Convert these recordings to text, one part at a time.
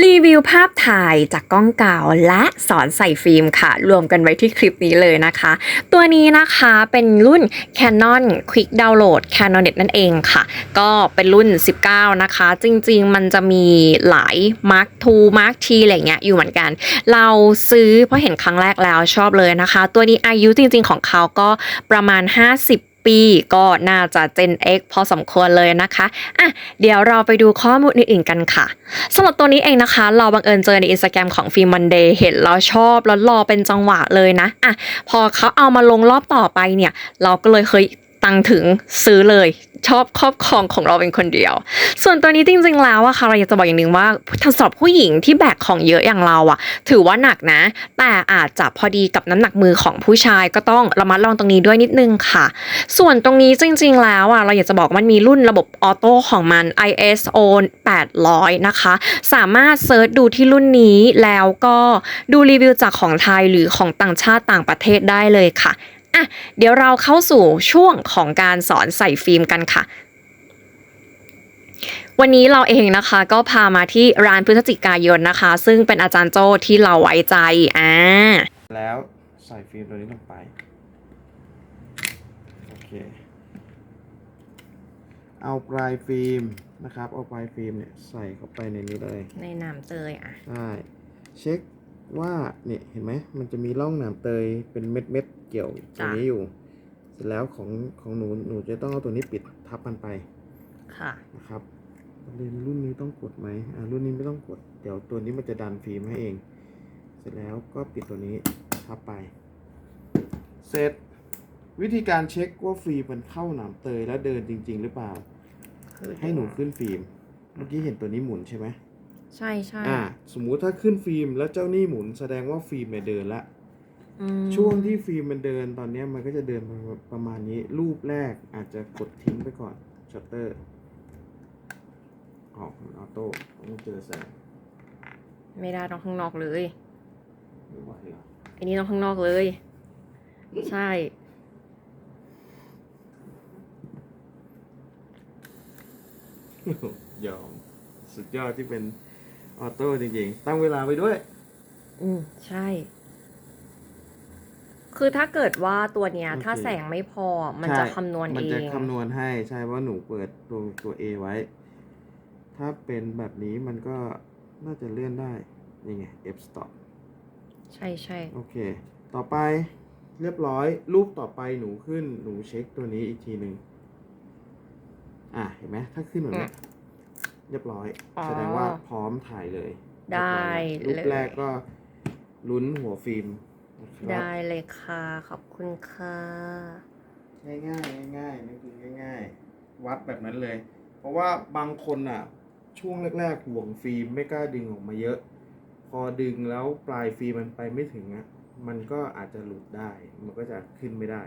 รีวิวภาพถ่ายจากกล้องเก่าและสอนใส่ฟิล์มค่ะ รวมกันไว้ที่คลิปนี้เลยนะคะ ตัวนี้นะคะเป็นรุ่น Canon Quick Download Canonet นั่นเองค่ะ ก็เป็นรุ่น 19 นะคะ จริงๆ มันจะมีหลาย Mark II Mark T อะไรเงี้ยอยู่เหมือนกัน เราซื้อเพราะเห็นครั้งแรกแล้วชอบเลยนะคะ ตัวนี้อายุจริงๆของเขาก็ประมาณ 50 ปีก็น่าจะ Gen X พอสมควรเลยนะคะอะเดี๋ยวเราไปดูข้อมูลอื่นๆกันค่ะสำหรับตัวนี้เองนะคะ เราบังเอิญเจอในอินสตาแกรมของฟิล์มมันเดย์เห็นแล้วชอบแล้วรอเป็นจังหวะเลยนะอะพอเขาเอามาลงรอบต่อไปเนี่ย เราก็เลยเฮ้ย ตังถึงซื้อเลยชอบครอบครองของเราเป็นคนเดียว ส่วนตัวนี้จริงๆแล้วอะค่ะเราอยากจะบอกอย่างหนึ่งว่าสำหรับผู้หญิงที่แบกของเยอะอย่างเราอะถือว่าหนักนะ แต่อาจจะพอดีกับน้ำหนักมือของผู้ชายก็ต้องระมัดระวังตรงนี้ด้วยนิดนึงค่ะ ส่วนตรงนี้จริง ๆ แล้วอะเราอยากจะบอกมันมีรุ่นระบบออโต้ของมัน ISO 800 นะคะ สามารถเซิร์ชดูที่รุ่นนี้แล้วก็ดูรีวิวจากของไทยหรือของต่างชาติต่างประเทศได้เลยค่ะ อะเดี๋ยวเราเข้าสู่ช่วงของการสอนใส่ฟิล์มกันค่ะวันนี้เราเองนะคะก็พามาที่ร้านพฤศจิกายนนะคะ ซึ่งเป็นอาจารย์โจ้ที่เราไว้ใจอ่าแล้วใส่ฟิล์มตัวนี้ลงไป โอเค เอาปลายฟิล์มนะครับ เอาปลายฟิล์มเนี่ยใส่เข้าไปในนี้เลย ในน้ำเตยอะใช่เช็ค ว่าเนี่ยเห็นไหมมันจะมีร่องหนามเตยเป็นเม็ดเม็ดๆเกี่ยวตรงนี้อยู่ เสร็จแล้วของของหนูหนูจะต้องเอาตัวนี้ปิดทับมันไป ค่ะ นะครับประเด็นรุ่นนี้ต้องกดไหมอ่ารุ่นนี้ไม่ต้องกด เดี๋ยวตัวนี้มันจะดันฟิล์มให้เอง เสร็จแล้วก็ปิดตัวนี้ทับไป เสร็จวิธีการเช็คว่าฟิล์มมันเข้าหนามเตยแล้วเดินจริง ๆ หรือเปล่า ให้หนูขึ้นฟิล์ม เมื่อกี้เห็นตัวนี้หมุนใช่ไหม ใช่ใช่อ่าสมมุติถ้าขึ้นฟิล์มแล้วเจ้านี่หมุนแสดงว่าฟิล์มเนี่ยเดินละ อืมช่วงที่ฟิล์มมันเดินตอนเนี้ยมันก็จะเดินประมาณนี้ รูปแรกอาจจะกดทิ้งไปก่อนชัตเตอร์ออกออโต้ต้องเจอแสงไม่ได้ต้องข้างนอกเลย ไม่ไหวเหรออันนี้ต้องข้างนอกเลย ใช่ ยอม สุดยอดที่เป็น ออโต้จริงๆ ตั้งเวลาไปด้วย อืมใช่ คือถ้าเกิดว่าตัวเนี้ย โอเค ถ้าแสงไม่พอมันใช่จะคำนวณมันเอจะง คำนวณให้ใช่เพราะหนูเปิดตัวตัว A ไว้ ถ้าเป็นแบบนี้มันก็น่าจะเลื่อนได้ นี่ไง F stop ใช่ใช่โอเค ต่อไปเรียบร้อย รูปต่อไปหนูขึ้นหนูเช็คตัวนี้อีกทีหนึ่งอะ เห็นไหมถ้าขึ้นแบบเนี้ย เรียบร้อยแสดงว่าพร้อมถ่ายเลยได้เรียบร้อยแล้วรูปเลยแรกก็ลุ้นหัวฟิล์มนะครับได้เลยค่ะ ขอบคุณค่ะ ง่ายง่ายๆง่ายๆนั่นคือง่าย ๆ วัดแบบนั้นเลย เพราะว่าบางคนอะ ช่วงแรกๆห่วงฟิล์มไม่กล้าดึงออกมาเยอะ พอดึงแล้วปลายฟิล์มมันไปไม่ถึงอะมันก็อาจจะหลุดได้ มันก็จะขึ้นไม่ได้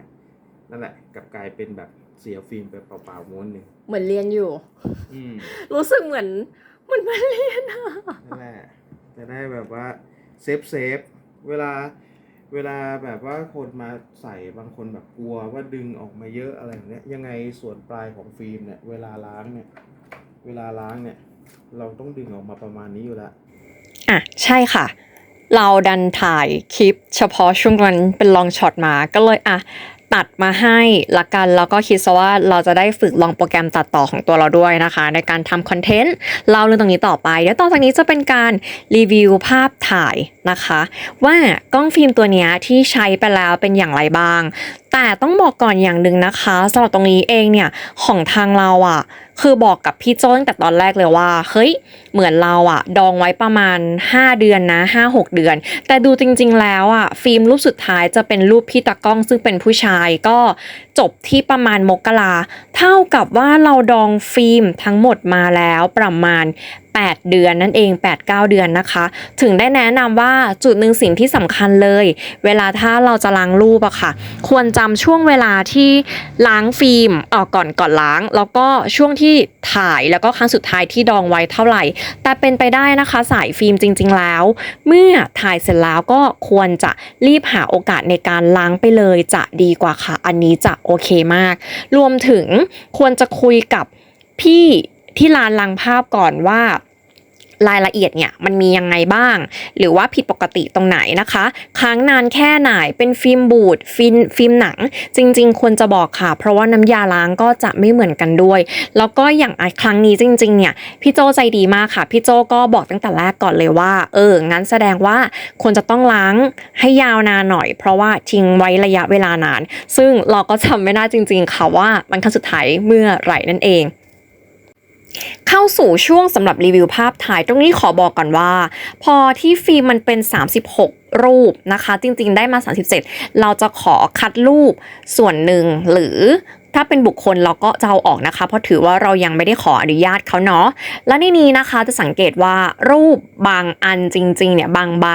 นั่นแหละกลับกลายเป็นแบบ เสียฟิล์มไปเปล่าๆม้วนหนึ่งเหมือนเรียนอยู่ อืมรู้สึกเหมือนเหมือนมาเรียนอะนั่นแหละจะได้แบบว่าเซฟเซฟเวลาเวลาแบบว่าคนมาใส่บางคนแบบกลัวว่าดึงออกมาเยอะอะไรอย่างเงี้ยยังไงส่วนปลายของฟิล์มเนี่ย เวลาล้างเนี่ย เวลาล้างเนี่ย เราต้องดึงออกมาประมาณนี้อยู่แล้ว อะ ใช่ค่ะ เราดันถ่ายคลิป เฉพาะช่วงนั้นเป็นลองช็อตมาก็เลยอะตัดมาให้ละกันแล้วก็คิดซะว่าเราจะได้ฝึกลองโปรแกรมตัดต่อของตัวเราด้วยนะคะ ในการทำคอนเทนต์เล่าเรื่องตรงนี้ต่อไป เดี๋ยวต่อจากนี้จะเป็นการรีวิวภาพถ่ายนะคะ ว่ากล้องฟิล์มตัวนี้ที่ใช้ไปแล้วเป็นอย่างไรบ้าง แต่ต้องบอกก่อนอย่างหนึ่งนะคะสำหรับตรงนี้เองเนี่ยของทางเราอะ คือบอกกับพี่โจ้ตั้งแต่ตอนแรกเลยว่า เฮ้ย เหมือนเราอะดองไว้ประมาณ 5 เดือนนะ 5-6 เดือน แต่ดูจริงๆแล้วอะฟิล์มรูปสุดท้ายจะเป็นรูปพี่ตะก้องซึ่งเป็นผู้ชายก็จบที่ประมาณมกราเท่ากับว่าเราดองฟิล์มทั้งหมดมาแล้วประมาณ 8 เดือนนั่นเอง 8-9 เดือนนะคะ ถึงได้แนะนำว่าจุดหนึ่งสิ่งที่สำคัญเลย เวลาถ้าเราจะล้างรูปอะค่ะ ควรจำช่วงเวลาที่ล้างฟิล์มออกก่อนก่อนล้าง แล้วก็ช่วงที่ถ่ายแล้วก็ครั้งสุดท้ายที่ดองไว้เท่าไหร่ แต่เป็นไปได้นะคะสายฟิล์มจริง ๆ แล้ว เมื่อถ่ายเสร็จแล้วก็ควรจะรีบหาโอกาสในการล้างไปเลยจะดีกว่าค่ะ อันนี้จะโอเคมาก รวมถึงควรจะคุยกับพี่ที่ร้านล้างภาพก่อนว่า รายละเอียดเนี่ยมันมียังไงบ้าง หรือว่าผิดปกติตรงไหนนะคะ ค้างนานแค่ไหนเป็นฟิล์มบูดฟิล์มฟิล์มหนัง จริง ๆ ควรจะบอกค่ะ เพราะว่าน้ำยาล้างก็จะไม่เหมือนกันด้วย แล้วก็อย่างครั้งนี้จริง ๆ เนี่ยพี่โจใจดีมากค่ะ พี่โจก็บอกตั้งแต่แรกก่อนเลยว่า เออ งั้นแสดงว่าควรจะต้องล้างให้ยาวนานหน่อย เพราะว่าทิ้งไว้ระยะเวลานาน ซึ่งเราก็จำไม่ได้จริง ๆ ค่ะว่ามันครั้งสุดท้ายเมื่อไหร่นั่นเอง เข้าสู่ช่วงสำหรับรีวิวภาพถ่าย ตรงนี้ขอบอกก่อนว่า พอที่ฟิล์มมันเป็น 36 รูปนะคะ จริงๆ ได้มา 37 เราจะขอคัดรูปส่วนหนึ่งหรือ ถ้าเป็นบุคคลเราก็จะเอาออกนะคะ เพราะถือว่าเรายังไม่ได้ขออนุญาตเขาเนาะและในนี้นะคะจะสังเกตว่ารูปบางอันจริงๆเนี่ยบางใบ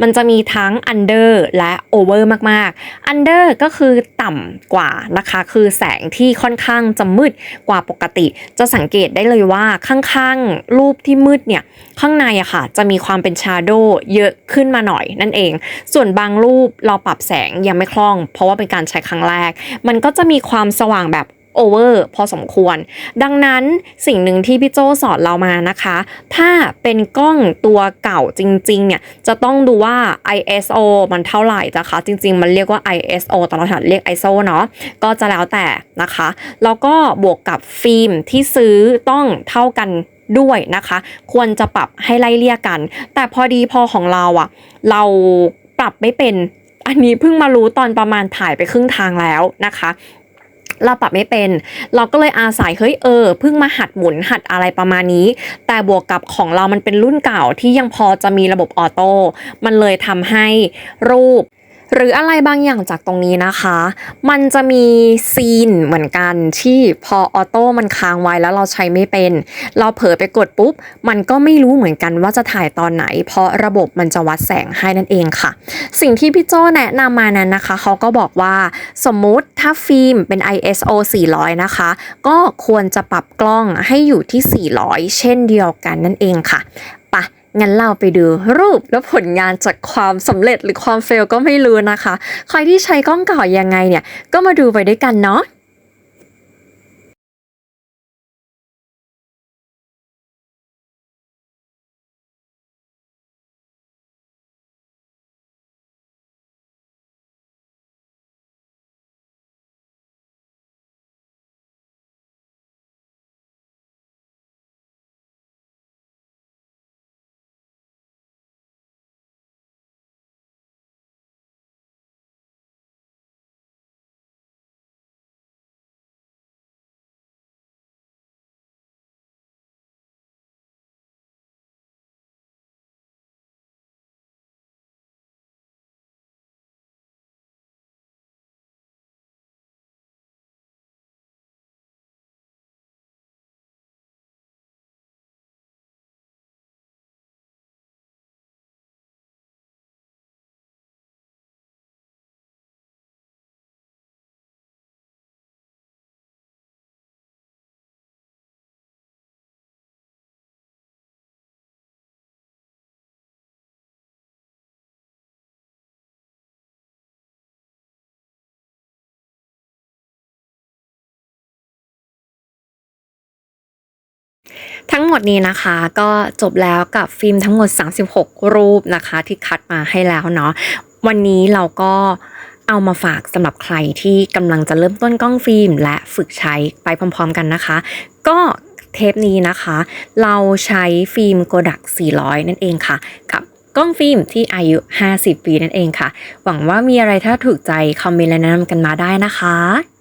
มันจะมีทั้ง under และ over มากๆ under ก็คือต่ำกว่านะคะ คือแสงที่ค่อนข้างจะมืดกว่าปกติ จะสังเกตได้เลยว่าข้างๆ รูปที่มืดเนี่ยข้างในอะค่ะจะมีความเป็นชาโดว์เยอะขึ้นมาหน่อยนั่นเอง ส่วนบางรูปเราปรับแสงยังไม่คล่อง เพราะว่าเป็นการใช้ครั้งแรก มันก็จะมีความสว่างแบบโอเวอร์พอสมควร ดังนั้นสิ่งหนึ่งที่พี่โจสอนเรามานะคะ ถ้าเป็นกล้องตัวเก่าจริงๆเนี่ยจะต้องดูว่า ISO มันเท่าไหร่นะคะ จริงๆ มันเรียกว่า ISO แต่เราถนัดเรียก ISO เนาะก็จะแล้วแต่นะคะ แล้วก็บวกกับฟิล์มที่ซื้อต้องเท่ากันด้วยนะคะ ควรจะปรับให้ไล่เลี่ยกัน แต่พอดีพอของเราอะเราปรับไม่เป็นอันนี้เพิ่งมารู้ตอนประมาณถ่ายไปครึ่งทางแล้วนะคะ เราปรับไม่เป็น เราก็เลยอาศัยเฮ้ยเออเพิ่งมาหัดหมุนหัดอะไรประมาณนี้ แต่บวกกับของเรามันเป็นรุ่นเก่าที่ยังพอจะมีระบบออโต้มันเลยทำให้รูป หรืออะไรบางอย่างจากตรงนี้นะคะ มันจะมีซีนเหมือนกันที่พอออโต้มันค้างไว้แล้วเราใช้ไม่เป็น เราเผลอไปกดปุ๊บ มันก็ไม่รู้เหมือนกันว่าจะถ่ายตอนไหน เพราะระบบมันจะวัดแสงให้นั่นเองค่ะ สิ่งที่พี่โจแนะนำมานั้นนะคะ เขาก็บอกว่าสมมุติถ้าฟิล์มเป็น ISO 400 นะคะ ก็ควรจะปรับกล้องให้อยู่ที่ 400 เช่นเดียวกันนั่นเองค่ะปะ งั้นเราไปดูรูปและผลงานจากความสำเร็จหรือความเฟลก็ไม่รู้นะคะ ใครที่ใช้กล้องเก่ายังไงเนี่ย ก็มาดูไปด้วยกันเนาะ ทั้งหมดนี้นะคะก็จบแล้วกับฟิล์มทั้งหมด 36 รูปนะคะ ที่คัดมาให้แล้วเนาะวันนี้เราก็เอามาฝากสำหรับใครที่กำลังจะเริ่มต้นกล้องฟิล์ม และฝึกใช้ไปพร้อมๆกันนะคะ ก็เทปนี้นะคะ เราใช้ฟิล์มโกดัก 400 นั่นเองค่ะ กับกล้องฟิล์มที่อายุ 50 ปีนั่นเองค่ะ หวังว่ามีอะไรถ้าถูกใจ คอมเมนต์และแนะนำกันมาได้นะคะ